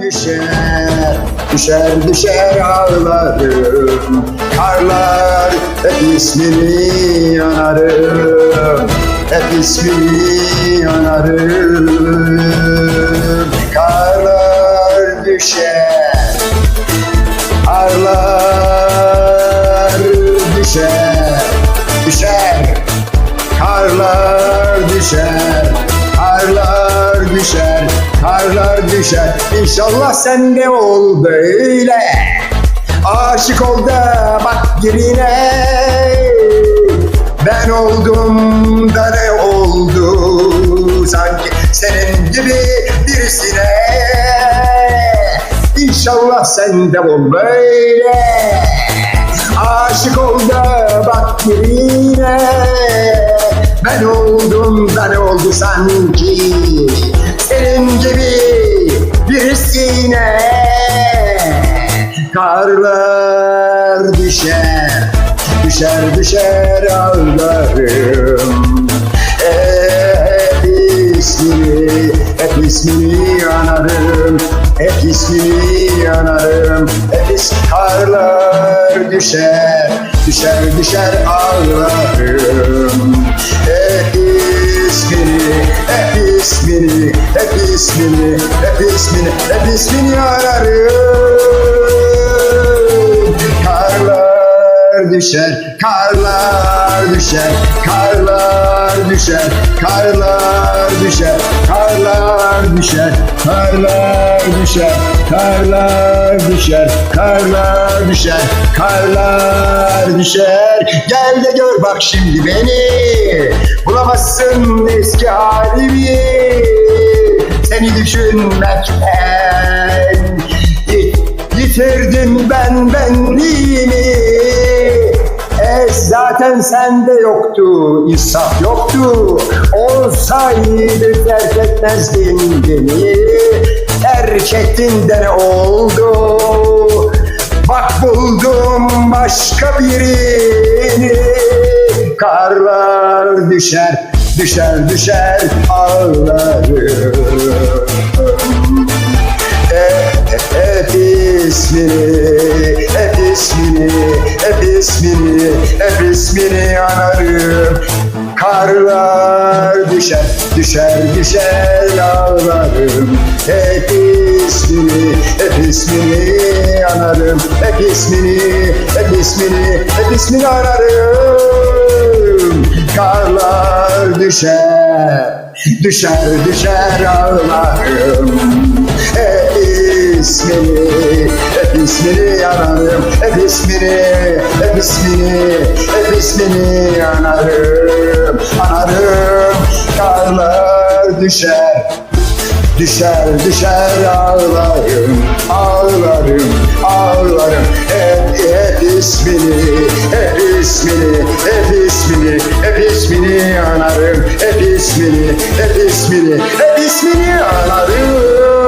Düşer, düşer düşer ağlarım. Karlar hep ismini anarım Hep ismini anarım Karlar düşer, karlar düşer Düşer, karlar düşer düşer, karlar düşer. İnşallah sen de ol böyle. Aşık ol da bak birine Ben oldum da ne oldu? Sanki senin gibi birisine. İnşallah sen de ol böyle. Aşık ol da bak birine Ben oldum da ne oldu sanki Karlar düşer Düşer düşer ağlarım Hep ismini, hep ismini anarım Hep ismini anarım Hep is karlar düşer Düşer düşer ağlarım Hep ismini, hep ismini Hep ismini, hep ismini Hep ismini ararım düşer, karlar düşer, karlar düşer, karlar düşer, karlar düşer, karlar düşer, karlar düşer, karlar düşer, karlar düşer. Gel de gör bak şimdi beni, bulamazsın eski halimi. Seni düşünmekten Yitirdim ben benliğimi e zaten sende yoktu, insaf yoktu. Olsaydı terk etmezdin beni Terk ettin de ne oldu? Bak buldum başka birini Karlar düşer, düşer düşer ağlarım hep, hep ismini, hep ismini, hep ismini, hep ismini anarım. Karlar düşer, düşer, düşer ağlarım. Hep ismini, hep ismini anarım. Hep ismini, hep ismini, hep ismini anarım. Karlar düşer, düşer, düşer ağlarım. Hep ismini, hep ismini anarım. Hep ismini, ismini anarım. Anarım, karlar düşer. Düşer düşer ağlarım, ağlarım, ağlarım Hep, hep ismini, hep ismini, hep ismini, hep ismini anarım Hep ismini, hep ismini, hep ismini anarım